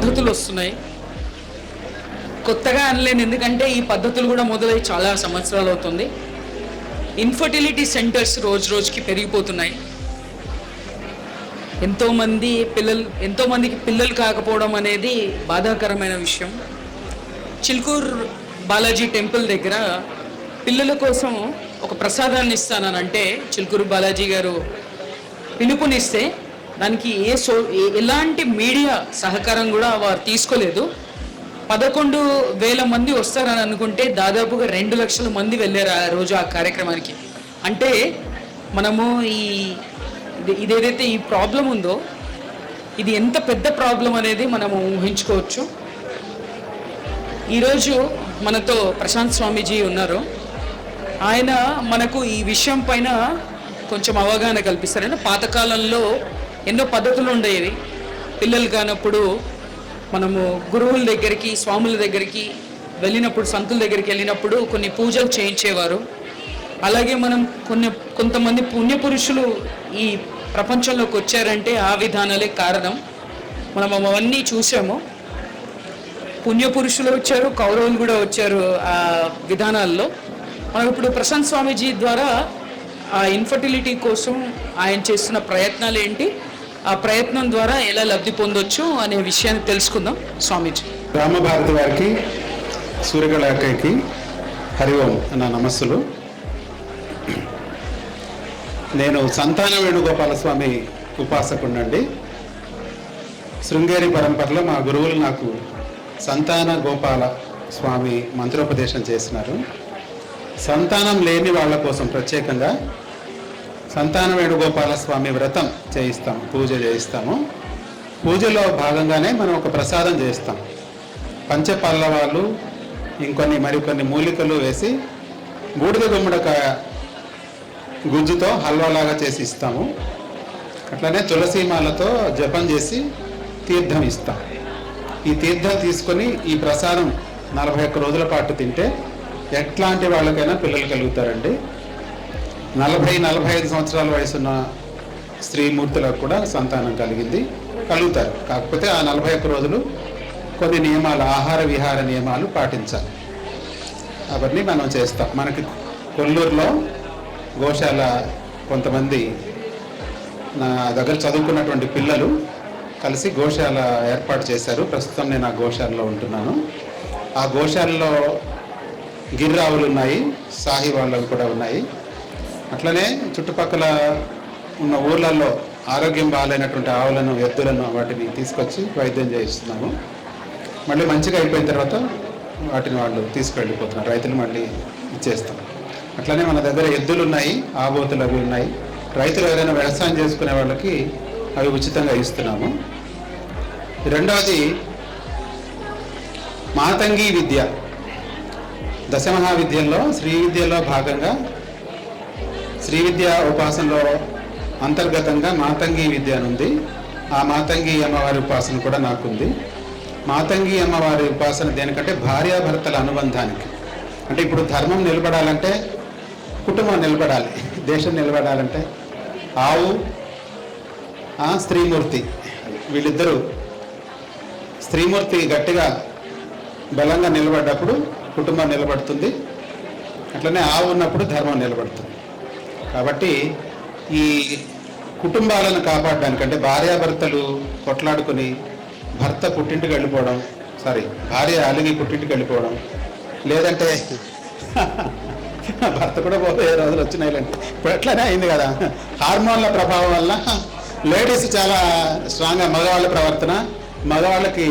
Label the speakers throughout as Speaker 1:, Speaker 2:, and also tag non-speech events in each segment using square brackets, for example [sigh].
Speaker 1: పద్ధతులు వస్తున్నాయి. కొత్తగా అనలేను ఎందుకంటే ఈ పద్ధతులు కూడా మొదలై చాలా సంవత్సరాలు అవుతుంది. ఇన్ఫర్టిలిటీ సెంటర్స్ రోజు రోజుకి పెరిగిపోతున్నాయి. ఎంతోమంది పిల్లలు ఎంతోమందికి పిల్లలు కాకపోవడం అనేది బాధాకరమైన విషయం. చిల్కూర్ బాలాజీ టెంపుల్ దగ్గర పిల్లల కోసం ఒక ప్రసాదాన్ని ఇస్తానంటే చిల్కూరు బాలాజీ గారు పిలుపునిస్తే దానికి ఏ సో ఎలాంటి మీడియా సహకారం కూడా వారు తీసుకోలేదు. పదకొండు వేల మంది వస్తారని అనుకుంటే దాదాపుగా రెండు లక్షల మంది వెళ్ళారు ఆ రోజు ఆ కార్యక్రమానికి. అంటే మనము ఈ ఇది- ఇదేదైతే ఈ ప్రాబ్లం ఉందో ఇది ఎంత పెద్ద ప్రాబ్లం అనేది మనము ఊహించుకోవచ్చు. ఈరోజు మనతో ప్రశాంత్ స్వామీజీ ఉన్నారు. ఆయన మనకు ఈ విషయం పైన కొంచెం అవగాహన కల్పిస్తారు పాతకాలంలో ఎన్నో పద్ధతులు ఉండేవి పిల్లలు కానప్పుడు మనము గురువుల దగ్గరికి స్వాముల దగ్గరికి వెళ్ళినప్పుడు సంతుల దగ్గరికి వెళ్ళినప్పుడు కొన్ని పూజలు చేయించేవారు. అలాగే మనం కొన్ని కొంతమంది పుణ్యపురుషులు ఈ ప్రపంచంలోకి వచ్చారంటే ఆ విధానాలే కారణం. మనం అవన్నీ చూసాము. పుణ్యపురుషులు వచ్చారు కౌరవులు కూడా వచ్చారు ఆ విధానాల్లో. మనం ఇప్పుడు ప్రశాంత్ స్వామీజీ ద్వారా ఆ ఇన్ఫర్టిలిటీ కోసం ఆయన చేస్తున్న ప్రయత్నాలు ఏంటి? ఆ ప్రయత్నం ద్వారా ఎలా లబ్ధి పొందొచ్చు అనే విషయాన్ని తెలుసుకుందాం. స్వామీజీ.
Speaker 2: రామభారతి వారికి సూర్యగళ హరి ఓం నా నమస్సులు. నేను సంతాన వేణుగోపాల స్వామి ఉపాసకుండండి శృంగేరి పరంపరలో మా గురువులు నాకు సంతాన గోపాల స్వామి మంత్రోపదేశం చేసినారు. సంతానం లేని వాళ్ళ కోసం ప్రత్యేకంగా సంతాన వేణుగోపాల స్వామి వ్రతం చేయిస్తాం పూజ చేయిస్తాము. పూజలో భాగంగానే మనం ఒక ప్రసాదం చేస్తాం పంచపల్లవాలు ఇంకొన్ని మరికొన్ని మూలికలు వేసి బూడిద గుమ్మడికాయ గుజ్జుతో హల్వాలాగా చేసి ఇస్తాము. అట్లనే తులసీమాలతో జపం చేసి తీర్థం ఇస్తాం. ఈ తీర్థం తీసుకొని ఈ ప్రసాదం నలభై ఒక్క రోజుల పాటు తింటే ఎట్లాంటి వాళ్ళకైనా పిల్లలు కలుగుతారండి. నలభై నలభై ఐదు సంవత్సరాల వయసున్న స్త్రీమూర్తులకు కూడా సంతానం కలిగింది. కలుగుతారు. కాకపోతే ఆ నలభై ఒక్క రోజులు కొన్ని నియమాలు ఆహార విహార నియమాలు పాటించాలి. అవన్నీ మనం చేస్తాం. మనకి కొల్లూరులో గోశాల కొంతమంది నా దగ్గర చదువుకున్నటువంటి పిల్లలు కలిసి గోశాల ఏర్పాటు చేశారు. ప్రస్తుతం నేను ఆ గోశాలలో ఉంటున్నాను. ఆ గోశాలలో గిర్రావులు ఉన్నాయి సాహి వాళ్ళవి కూడా ఉన్నాయి. అట్లనే చుట్టుపక్కల ఉన్న ఊర్లలో ఆరోగ్యం బాగాలేనటువంటి ఆవులను ఎద్దులను వాటిని తీసుకొచ్చి వైద్యం చేయిస్తున్నాము. మళ్ళీ మంచిగా అయిపోయిన తర్వాత వాటిని వాళ్ళు తీసుకెళ్ళిపోతున్నారు. రైతులు మళ్ళీ ఇచ్చేస్తాం అట్లనే మన దగ్గర ఎద్దులు ఉన్నాయి ఆబోతులు అవి ఉన్నాయి. రైతులు ఎవరైనా వ్యవసాయం చేసుకునే వాళ్ళకి అవి ఉచితంగా ఇస్తున్నాము. రెండవది మాతంగి విద్య. దశమహావిద్యల్లో శ్రీ విద్యలో భాగంగా శ్రీ విద్య ఉపాసనలో అంతర్గతంగా మాతంగి విద్య అని ఉంది. ఆ మాతంగి అమ్మవారి ఉపాసన కూడా నాకుంది. మాతంగి అమ్మవారి ఉపాసన దేనికంటే భార్యాభర్తల అనుబంధానికి. అంటే ఇప్పుడు ధర్మం నిలబడాలంటే కుటుంబం నిలబడాలి దేశం నిలబడాలంటే ఆవు స్త్రీమూర్తి వీళ్ళిద్దరూ స్త్రీమూర్తి గట్టిగా బలంగా నిలబడ్డప్పుడు కుటుంబం నిలబడుతుంది. అట్లనే ఆవు ఉన్నప్పుడు ధర్మం నిలబడుతుంది. కాబట్టి ఈ కుటుంబాలను కాపాడడానికి అంటే భార్యాభర్తలు కొట్లాడుకొని భర్త పుట్టింటికి వెళ్ళిపోవడం సారీ భార్య అలిగి పుట్టింటికి వెళ్ళిపోవడం లేదంటే [laughs] భర్త కూడా పోయే రోజులు వచ్చినాయిలేండి ఇప్పుడు ఎట్లనే అయింది కదా. హార్మోన్ల ప్రభావం వల్ల లేడీస్ చాలా స్ట్రాంగ్గా మగవాళ్ళ ప్రవర్తన మగవాళ్ళకి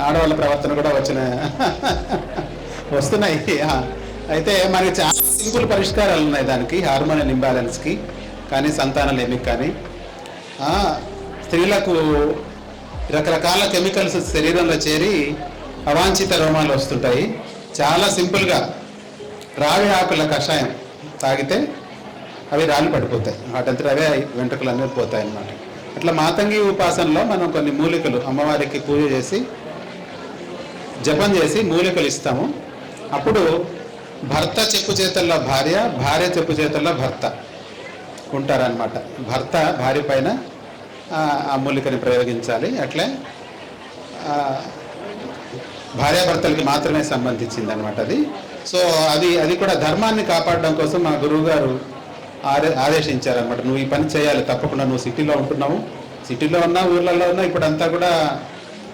Speaker 2: ఆడవాళ్ళ ప్రవర్తన కూడా వచ్చిన [laughs] వస్తున్నాయి. అయితే మనకి చాలా సింపుల్ పరిష్కారాలు ఉన్నాయి దానికి హార్మోనల్ ఇంబ్యాలెన్స్కి కానీ సంతానం లేమికి కానీ. స్త్రీలకు రకరకాల కెమికల్స్ శరీరంలో చేరి అవాంఛిత రోమాలు వస్తుంటాయి. చాలా సింపుల్గా రావి ఆకుల కషాయం తాగితే అవి రాళ్ళు పడిపోతాయి. వాటంతా అవే వెంట్రుకలు అనేవి పోతాయి అన్నమాట. అట్లా మాతంగి ఉపాసనలో మనం కొన్ని మూలికలు అమ్మవారికి పూజ చేసి జపం చేసి మూలికలు ఇస్తాము. అప్పుడు భర్త చెప్పు చేతల్లో భార్య భార్య చెప్పు చేతల్లో భర్త ఉంటారనమాట భర్త భార్య పైన ఆ, మూలికని ప్రయోగించాలి. అట్లే భార్యాభర్తలకి మాత్రమే సంబంధించింది అనమాట అది. సో అది అది కూడా ధర్మాన్ని కాపాడడం కోసం మా గురువు గారు ఆదే ఆదేశించారనమాట నువ్వు ఈ పని చేయాలి తప్పకుండా నువ్వు సిటీలో ఉంటున్నావు. సిటీలో ఉన్నా ఊర్లలో ఉన్నా ఇప్పుడు అంతా కూడా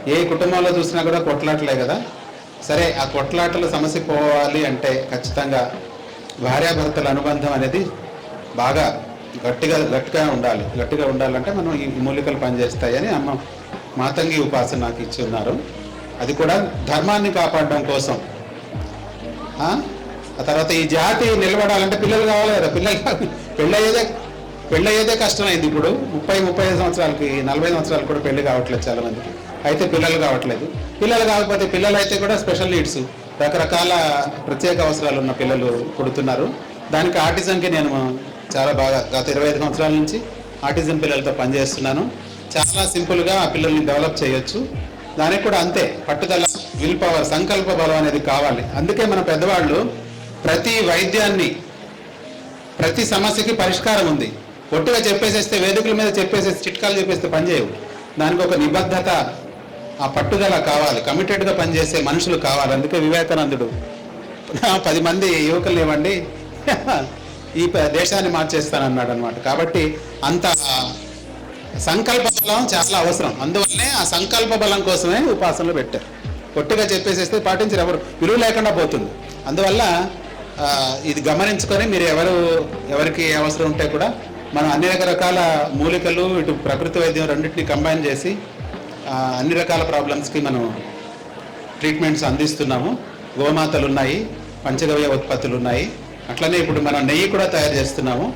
Speaker 2: ఏ కుటుంబంలో చూసినా కూడా కొట్లాటలే కదా. సరే ఆ కొట్లాటల సమస్య పోవాలి అంటే ఖచ్చితంగా భార్యాభర్తల అనుబంధం అనేది బాగా గట్టిగా గట్టిగా ఉండాలి. గట్టిగా ఉండాలంటే మనం ఈ మూలికలు పనిచేస్తాయని అమ్మ మాతంగి ఉపాసన నాకు ఇచ్చి ఉన్నారు. అది కూడా ధర్మాన్ని కాపాడడం కోసం. ఆ? ఆ తర్వాత ఈ జాతి నిలబడాలంటే పిల్లలు కావాలి కదా. పిల్లలు పెళ్ళయ్యేదే పెళ్ళయ్యేదే కష్టమైంది ఇప్పుడు. ముప్పై ముప్పై ఐదు సంవత్సరాలకి నలభై సంవత్సరాలు కూడా పెళ్ళి కావట్లేదు చాలా మందికి అయితే పిల్లలు కావట్లేదు. పిల్లలు కాకపోతే పిల్లలు అయితే కూడా స్పెషల్ నీడ్స్ రకరకాల ప్రత్యేక అవసరాలు ఉన్న పిల్లలు పుడుతున్నారు. దానికి ఆర్టిజంకి నేను చాలా బాగా గత ఇరవై ఐదు సంవత్సరాల నుంచి ఆర్టిజం పిల్లలతో పనిచేస్తున్నాను. చాలా సింపుల్గా ఆ పిల్లల్ని డెవలప్ చేయొచ్చు. దానికి కూడా అంతే పట్టుదల విల్ పవర్ సంకల్ప బలం అనేది కావాలి. అందుకే మన పెద్దవాళ్ళు ప్రతి వైద్యాన్ని ప్రతి సమస్యకి పరిష్కారం ఉంది. ఒట్టుగా చెప్పేసేస్తే వేదికల మీద చెప్పేసేసి చిట్కాలు చెప్పేస్తే పనిచేయవు దానికి ఒక నిబద్ధత ఆ పట్టుదల కావాలి కమిటెడ్గా పనిచేసే మనుషులు కావాలి. అందుకే వివేకానందుడు పది మంది యువకులు ఇవ్వండి ఈ దేశాన్ని మార్చేస్తానన్నాడు అనమాట కాబట్టి అంత సంకల్ప బలం చాలా అవసరం. అందువల్లనే ఆ సంకల్ప బలం కోసమే ఉపాసనలు పెట్టారు. పొట్టిగా చెప్పేసేస్తే పాటించరు ఎవరు. విలువ లేకుండా పోతుంది. అందువల్ల ఇది గమనించుకొని మీరు ఎవరు ఎవరికి అవసరం ఉంటే కూడా మనం అన్ని రకరకాల మూలికలు ఇటు ప్రకృతి వైద్యం రెండింటిని కంబైన్ చేసి అన్ని రకాల ప్రాబ్లమ్స్కి మనం ట్రీట్మెంట్స్ అందిస్తున్నాము. గోమాతలు ఉన్నాయి పంచగవ్య ఉత్పత్తులు ఉన్నాయి. అట్లనే ఇప్పుడు మనం నెయ్యి కూడా తయారు చేస్తున్నాము.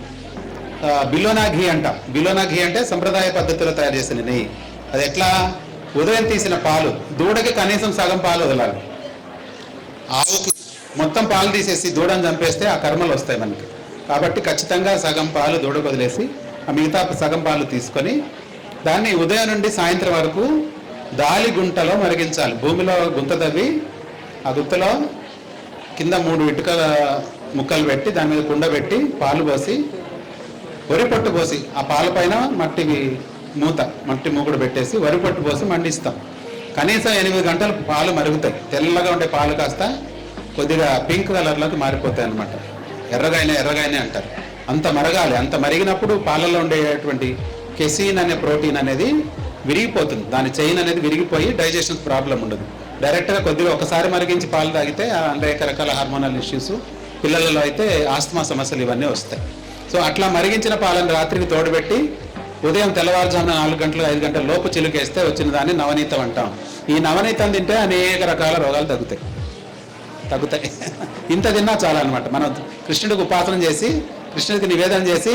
Speaker 2: బిలోనా ఘీ అంటాం. బిలోనా ఘీ అంటే సంప్రదాయ పద్ధతిలో తయారు చేసిన నెయ్యి. అది ఎట్లా? ఉదయం తీసిన పాలు. దూడకి కనీసం సగం పాలు వదలాలి. ఆవుకి మొత్తం పాలు తీసేసి దూడను చంపేస్తే ఆ కర్మలు వస్తాయి మనకి. కాబట్టి ఖచ్చితంగా సగం పాలు దూడకు వదిలేసి ఆ మిగతా సగం పాలు తీసుకొని దాన్ని ఉదయం నుండి సాయంత్రం వరకు దాలి గుంటలో మరిగించాలి. భూమిలో గుంత తవ్వి ఆ గుంతలో కింద మూడు ఇటుక ముక్కలు పెట్టి దాని మీద కుండ పెట్టి పాలు పోసి వరి పొట్టు పోసి ఆ పాల పైన మట్టి మూత మట్టి మూకుడు పెట్టేసి వరి పొట్టు పోసి మండిస్తాం. కనీసం ఎనిమిది గంటలు పాలు మరుగుతాయి. తెల్లగా ఉండే పాలు కాస్త కొద్దిగా పింక్ కలర్లోకి మారిపోతాయి అన్నమాట. ఎర్రగాయనే ఎర్రగాయనే అంటారు. అంత మరగాలి. అంత మరిగినప్పుడు పాలలో ఉండేటువంటి కెసిన్ అనే ప్రోటీన్ అనేది విరిగిపోతుంది. దాని చైన్ అనేది విరిగిపోయి డైజెషన్ ప్రాబ్లం ఉండదు. డైరెక్ట్గా కొద్దిగా ఒకసారి మరిగించి పాలు తాగితే అనేక రకాల హార్మోనల్ ఇష్యూస్ పిల్లలలో అయితే ఆస్తమా సమస్యలు ఇవన్నీ వస్తాయి. సో అట్లా మరిగించిన పాలను రాత్రికి తోడుపెట్టి ఉదయం తెల్లవారుజామున నాలుగు గంటలు ఐదు గంటల లోపు చిలుకేస్తే వచ్చిన దాన్ని నవనీతం అంటాం. ఈ నవనీతం తింటే అనేక రకాల రోగాలు తగ్గుతాయి. తగ్గుతాయి. [laughs] ఇంత తిన్నా చాలా అనమాట మనం కృష్ణుడికి ఉపాసన చేసి కృష్ణుడికి నివేదన చేసి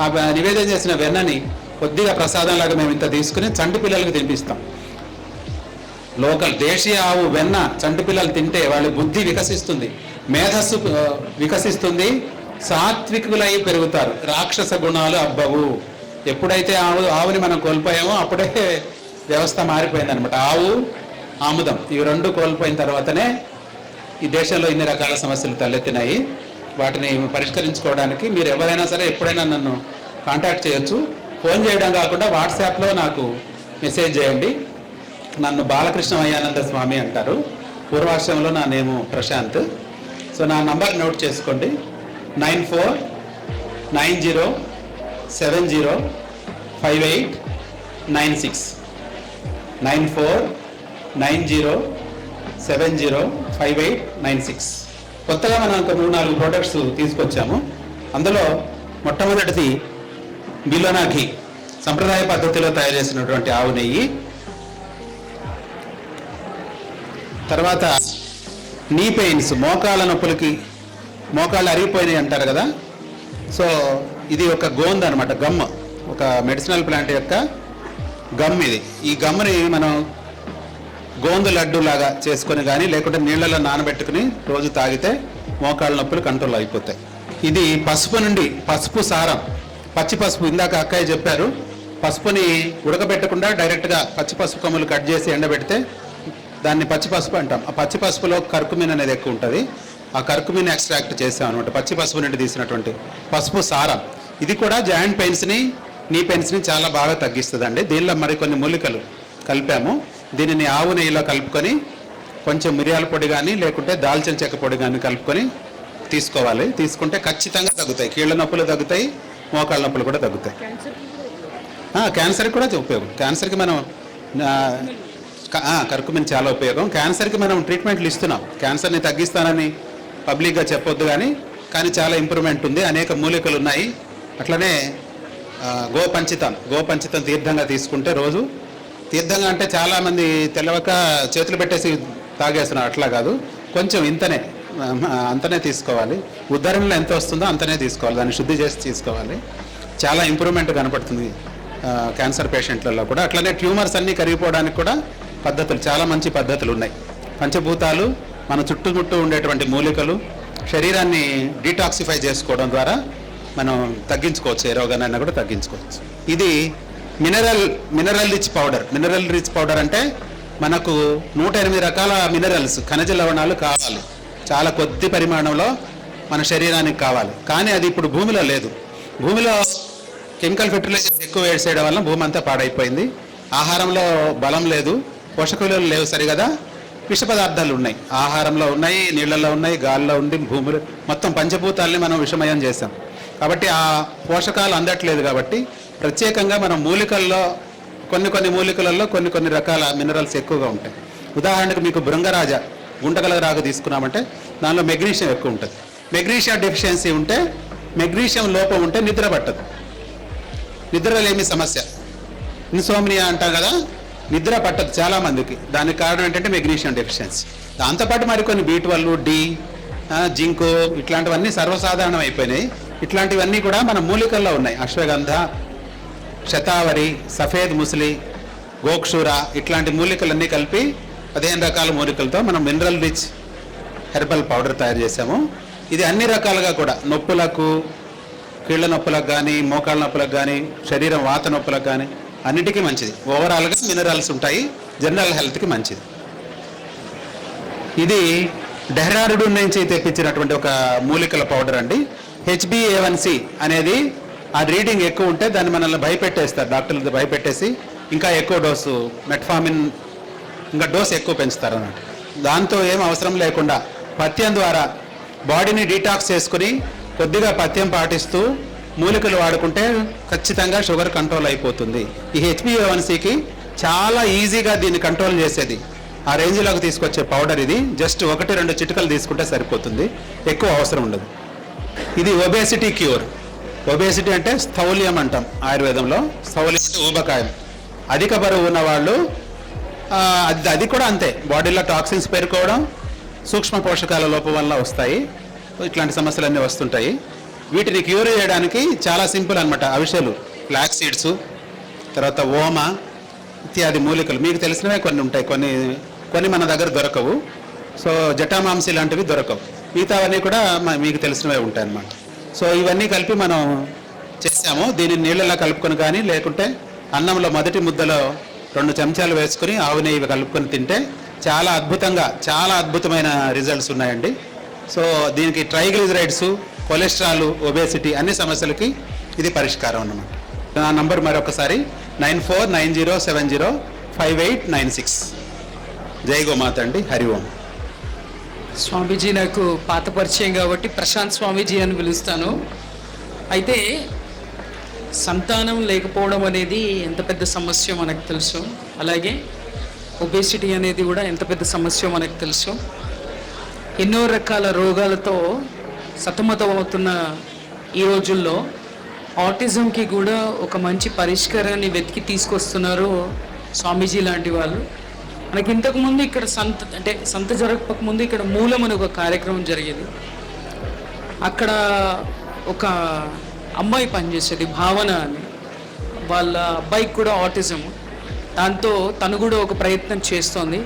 Speaker 2: ఆ నివేదన చేసిన వెన్నని కొద్దిగా ప్రసాదం లాగా మేము ఇంత తీసుకుని చంటి పిల్లలకు తినిపిస్తాం. లోకల్ దేశీయ ఆవు వెన్న చంటి పిల్లలు తింటే వాళ్ళ బుద్ధి వికసిస్తుంది. మేధస్సు వికసిస్తుంది. సాత్వికులై పెరుగుతారు. రాక్షస గుణాలు అబ్బవు. ఎప్పుడైతే ఆవు ఆవుని మనం కోల్పోయామో అప్పుడే వ్యవస్థ మారిపోయిందనమాట ఆవు ఆముదం ఇవి రెండు కోల్పోయిన తర్వాతనే ఈ దేశంలో ఇన్ని రకాల సమస్యలు తలెత్తినాయి. వాటిని పరిష్కరించుకోవడానికి మీరు ఎవరైనా సరే ఎప్పుడైనా నన్ను కాంటాక్ట్ చేయొచ్చు. ఫోన్ చేయడం కాకుండా వాట్సాప్లో నాకు మెసేజ్ చేయండి. నన్ను బాలకృష్ణ అయ్యానంద స్వామి అంటారు. పూర్వాశ్రమంలో నా నేము ప్రశాంత్. సో నా నంబర్ నోట్ చేసుకోండి. Nine four nine zero seven zero five eight nine six. Nine four nine zero seven zero five eight nine six. కొత్తగా మనం ఒక మూడు నాలుగు ప్రోడక్ట్స్ తీసుకొచ్చాము. అందులో మొట్టమొదటిది బిలోనా ఘీ సంప్రదాయ పద్ధతిలో తయారు చేసినటువంటి ఆవు నెయ్యి. తర్వాత నీ పెయిన్స్ మోకాళ్ళ నొప్పులకి మోకాళ్ళు అరిగిపోయినాయి అంటారు కదా. సో ఇది ఒక గోంద అనమాట గమ్. ఒక మెడిసినల్ ప్లాంట్ యొక్క గమ్ ఇది. ఈ గమ్ని మనం గోంద లడ్డు లాగా చేసుకొని కానీ లేకుంటే నీళ్ళలో నానబెట్టుకుని రోజు తాగితే మోకాళ్ళ నొప్పులు కంట్రోల్ అయిపోతాయి. ఇది పసుపు నుండి పసుపు సారం. పచ్చి పసుపు ఇందాక అక్కయ్య చెప్పారు. పసుపుని ఉడకబెట్టకుండా డైరెక్ట్గా పచ్చి పసుపు కొమ్మలు కట్ చేసి ఎండబెడితే దాన్ని పచ్చి పసుపు అంటాం. ఆ పచ్చి పసుపులో కర్కుమిన్ అనేది ఎక్కువ ఉంటుంది. ఆ కర్కుమిన్ ఎక్స్ట్రాక్ట్ చేసాం అనమాట పచ్చి పసుపు నుండి తీసినటువంటి పసుపు సారం. ఇది కూడా జాయింట్ పెయిన్స్ని నీ పెయిన్స్ని చాలా బాగా తగ్గిస్తుందండి. దీనిలో మరి కొన్ని మూలికలు కలిపాము. దీనిని ఆవు నెయ్యిలో కలుపుకొని కొంచెం మిరియాల పొడి కానీ లేకుంటే దాల్చిన చెక్క పొడి కానీ కలుపుకొని తీసుకోవాలి. తీసుకుంటే ఖచ్చితంగా తగ్గుతాయి. కీళ్ళ నొప్పులు తగ్గుతాయి. మోకాళ్ళ నొప్పులు కూడా తగ్గుతాయి. క్యాన్సర్కి కూడా ఉపయోగం. క్యాన్సర్కి మనం ఆ, కర్కుమిన్ చాలా ఉపయోగం. క్యాన్సర్కి మనం ట్రీట్మెంట్లు ఇస్తున్నాం. క్యాన్సర్ని తగ్గిస్తానని పబ్లిక్గా చెప్పొద్దు కానీ కానీ చాలా ఇంప్రూవ్మెంట్ ఉంది. అనేక మూలికలు ఉన్నాయి. అట్లనే గోపంచితం. గోపంచితం తీర్థంగా తీసుకుంటే రోజు తీర్థంగా అంటే చాలామంది తెలవక చేతులు పెట్టేసి తాగేస్తున్నారు. అట్లా కాదు. కొంచెం ఇంతనే. అంతనే తీసుకోవాలి. ఉద్ధరణలో ఎంత వస్తుందో అంతనే తీసుకోవాలి. దాన్ని శుద్ధి చేసి తీసుకోవాలి. చాలా ఇంప్రూవ్మెంట్ కనపడుతుంది క్యాన్సర్ పేషెంట్లలో కూడా. అట్లనే ట్యూమర్స్ అన్నీ కరిగిపోవడానికి కూడా పద్ధతులు చాలా మంచి పద్ధతులు ఉన్నాయి. పంచభూతాలు మన చుట్టుముట్టు ఉండేటువంటి మూలికలు శరీరాన్ని డీటాక్సిఫై చేసుకోవడం ద్వారా మనం తగ్గించుకోవచ్చు. ఏ రోగానైనా కూడా తగ్గించుకోవచ్చు. ఇది mineral mineral rich powder mineral rich powder అంటే మనకు నూట ఎనిమిది రకాల మినరల్స్ ఖనిజ లవణాలు కావాలి. చాలా కొద్ది పరిమాణంలో మన శరీరానికి కావాలి. కానీ అది ఇప్పుడు భూమిలో లేదు. భూమిలో కెమికల్ ఫెర్టిలైజర్స్ ఎక్కువ వేసేయడం వల్ల భూమి అంతా పాడైపోయింది. ఆహారంలో బలం లేదు. పోషక విలువలు లేవు సరిగదా. విష పదార్థాలు ఉన్నాయి. ఆహారంలో ఉన్నాయి నీళ్ళల్లో ఉన్నాయి గాల్లో ఉండి భూమిలో మొత్తం పంచభూతాల్ని మనం విషమయం చేసాం కాబట్టి ఆ పోషకాలు అందట్లేదు కాబట్టి ప్రత్యేకంగా మనం మూలికల్లో కొన్ని కొన్ని మూలికలలో కొన్ని కొన్ని రకాల మినరల్స్ ఎక్కువగా ఉంటాయి. ఉదాహరణకు మీకు భృంగరాజ గుంటగల రాగు తీసుకున్నామంటే దానిలో మెగ్నీషియం ఎక్కువ ఉంటుంది. మెగ్నీషియం డెఫిషియన్సీ ఉంటే మెగ్నీషియం లోపం ఉంటే నిద్ర పట్టదు. నిద్రలేమి సమస్య. ఇన్సోమ్నియా అంటాం కదా నిద్ర పట్టదు చాలా మందికి. దానికి కారణం ఏంటంటే మెగ్నీషియం డెఫిషియన్సీ. దాంతోపాటు మరికొన్ని బీ ట్వెల్వ్ డి జింకు ఇట్లాంటివన్నీ సర్వసాధారణం అయిపోయినాయి. ఇట్లాంటివన్నీ కూడా మన మూలికల్లో ఉన్నాయి. అశ్వగంధ శతావరి సఫేద్ ముసలి గోక్షూర ఇట్లాంటి మూలికలన్నీ కలిపి పదిహేను రకాల మూలికలతో మనం మినరల్ రిచ్ హెర్బల్ పౌడర్ తయారు చేసాము ఇది అన్ని రకాలుగా కూడా నొప్పులకు కీళ్ళ నొప్పులకు కానీ మోకాళ్ళ నొప్పులకు కానీ శరీరం వాత నొప్పులకు కానీ అన్నిటికీ మంచిది. ఓవరాల్గా మినరల్స్ ఉంటాయి జనరల్ హెల్త్కి మంచిది. ఇది డెహ్రాడూన్ నుంచి తెప్పించినటువంటి ఒక మూలికల పౌడర్ అండి. హెచ్బిఏవన్సి అనేది ఆ రీడింగ్ ఎక్కువ ఉంటే దాన్ని మనల్ని భయపెట్టేస్తారు డాక్టర్లు భయపెట్టేసి. ఇంకా ఎక్కువ డోసు మెట్ఫామిన్ ఇంకా డోస్ ఎక్కువ పెంచుతారు అన్నమాట. దాంతో ఏం అవసరం లేకుండా పథ్యం ద్వారా బాడీని డీటాక్స్ చేసుకుని కొద్దిగా పథ్యం పాటిస్తూ మూలికలు వాడుకుంటే ఖచ్చితంగా షుగర్ కంట్రోల్ అయిపోతుంది. ఈ హెచ్బిఏవన్సీకి చాలా ఈజీగా దీన్ని కంట్రోల్ చేసేది. ఆ రేంజ్లోకి తీసుకొచ్చే పౌడర్ ఇది. జస్ట్ ఒకటి రెండు చిటికలు తీసుకుంటే సరిపోతుంది. ఎక్కువ అవసరం ఉండదు. ఇది ఒబేసిటీ క్యూర్ ఒబేసిటీ అంటే స్థౌల్యం అంటాం ఆయుర్వేదంలో. స్థౌల్యం అంటే ఊబకాయం. అధిక బరువు ఉన్న వాళ్ళు అది అది కూడా అంతే. బాడీలో టాక్సిన్స్ పేరుకోవడం సూక్ష్మ పోషకాల లోపం వల్ల వస్తాయి. ఇట్లాంటి సమస్యలన్నీ వస్తుంటాయి. వీటిని క్యూర్ చేయడానికి చాలా సింపుల్ అనమాట అవిషలు ఫ్లాక్ సీడ్స్ తర్వాత ఓమ ఇత్యాది మూలికలు. మీకు తెలిసినవే కొన్ని ఉంటాయి. కొన్ని కొన్ని మన దగ్గర దొరకవు. సో జటామాంసి లాంటివి దొరకవు. మిగతావన్నీ కూడా మీకు తెలిసినవే ఉంటాయి అన్నమాట. సో ఇవన్నీ కలిపి మనం చేసాము. దీన్ని నీళ్ళలో కలుపుకొని కానీ లేకుంటే అన్నంలో మొదటి ముద్దలో రెండు చెంచాలు వేసుకుని ఆవు నెయ్యి కలుపుకొని తింటే చాలా అద్భుతంగా చాలా అద్భుతమైన రిజల్ట్స్ ఉన్నాయండి. సో దీనికి ట్రైగ్లిజరైడ్స్ కొలెస్ట్రాల్ ఒబేసిటీ అన్ని సమస్యలకి ఇది పరిష్కారం అన్నమాట. నా నంబర్ మరొకసారి nine four nine zero seven zero five eight nine six. జై గోమాత అండి. హరి ఓం.
Speaker 1: స్వామీజీ నాకు పాత పరిచయం కాబట్టి ప్రశాంత్ స్వామీజీ అని పిలుస్తాను. అయితే సంతానం లేకపోవడం అనేది ఎంత పెద్ద సమస్య మనకు తెలుసు. అలాగే ఒబేసిటీ అనేది కూడా ఎంత పెద్ద సమస్య మనకు తెలుసు. ఎన్నో రకాల రోగాలతో సతమతమవుతున్న ఈ రోజుల్లో ఆటిజంకి కూడా ఒక మంచి పరిష్కారాన్ని వెతికి తీసుకొస్తున్నారు స్వామీజీ లాంటి వాళ్ళు. మనకి ఇంతకుముందు ఇక్కడ సంత అంటే సంత జరగకముందు ఇక్కడ మూలం అనే ఒక కార్యక్రమం జరిగేది. అక్కడ ఒక అమ్మాయి పనిచేసేది భావన అని. వాళ్ళ అబ్బాయికి కూడా ఆటిజం దాంతో తను కూడా ఒక ప్రయత్నం చేస్తోంది.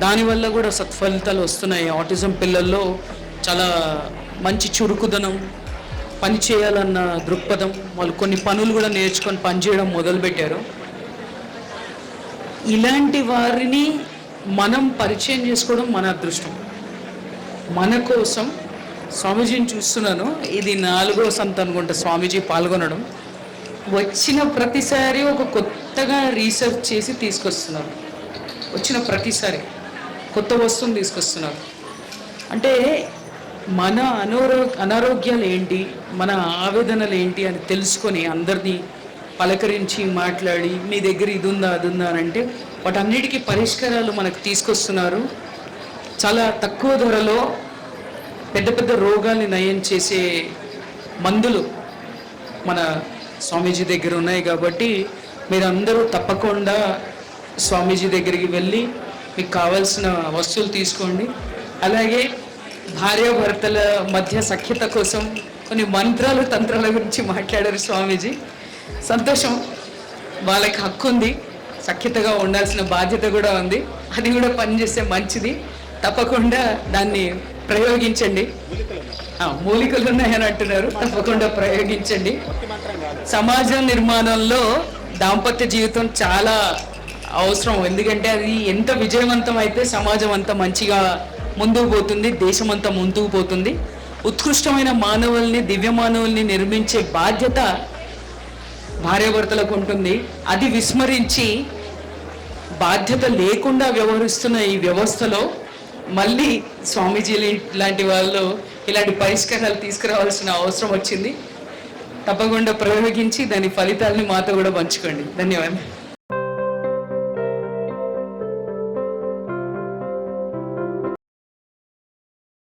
Speaker 1: దానివల్ల కూడా సత్ఫలితాలు వస్తున్నాయి. ఆటిజం పిల్లల్లో చాలా మంచి చురుకుదనం పని చేయాలన్న దృక్పథం వాళ్ళు కొన్ని పనులు కూడా నేర్చుకొని పనిచేయడం మొదలుపెట్టారు. ఇలాంటి వారిని మనం పరిచయం చేసుకోవడం మన అదృష్టం. మన కోసం స్వామీజీని చూస్తున్నాను. ఇది నాలుగో సంత అనుకుంటా స్వామీజీ పాల్గొనడం. వచ్చిన ప్రతిసారి ఒక కొత్తగా రీసెర్చ్ చేసి తీసుకొస్తున్నారు. వచ్చిన ప్రతిసారి కొత్త వస్తువుని తీసుకొస్తున్నారు. అంటే మన అనారో అనారోగ్యాలు ఏంటి? మన ఆవేదనలు ఏంటి అని తెలుసుకొని అందరినీ పలకరించి మాట్లాడి మీ దగ్గర ఇది ఉందా అది ఉందా అని అంటే వాటన్నిటికీ పరిష్కారాలు మనకు తీసుకొస్తున్నారు. చాలా తక్కువ ధరలో పెద్ద పెద్ద రోగాల్ని నయం చేసే మందులు మన స్వామీజీ దగ్గర ఉన్నాయి కాబట్టి మీరందరూ తప్పకుండా స్వామీజీ దగ్గరికి వెళ్ళి మీకు కావాల్సిన వస్తువులు తీసుకోండి. అలాగే భార్యాభర్తల మధ్య సఖ్యత కోసం కొన్ని మంత్రాలు తంత్రాల గురించి మాట్లాడారు స్వామీజీ. సంతోషం. వాళ్ళకి హక్కు ఉంది. సఖ్యతగా ఉండాల్సిన బాధ్యత కూడా ఉంది. అది కూడా పనిచేస్తే మంచిది. తప్పకుండా దాన్ని ప్రయోగించండి. మూలికలు ఉన్నాయని అంటున్నారు. తప్పకుండా ప్రయోగించండి. సమాజ నిర్మాణంలో దాంపత్య జీవితం చాలా అవసరం. ఎందుకంటే అది ఎంత విజయవంతం అయితే సమాజం అంత మంచిగా ముందుకు పోతుంది దేశం అంతా ముందుకు పోతుంది. ఉత్కృష్టమైన మానవుల్ని దివ్య మానవుల్ని నిర్మించే బాధ్యత భార్యాభర్తలకు ఉంటుంది. అది విస్మరించి బాధ్యత లేకుండా వ్యవహరిస్తున్న ఈ వ్యవస్థలో మళ్ళీ స్వామీజీ లాంటి వాళ్ళు ఇలాంటి పరిష్కారాలు తీసుకురావాల్సిన అవసరం వచ్చింది. తప్పకుండా ప్రయోగించి దాని ఫలితాలని మాతో కూడా పంచుకోండి. ధన్యవాదాలు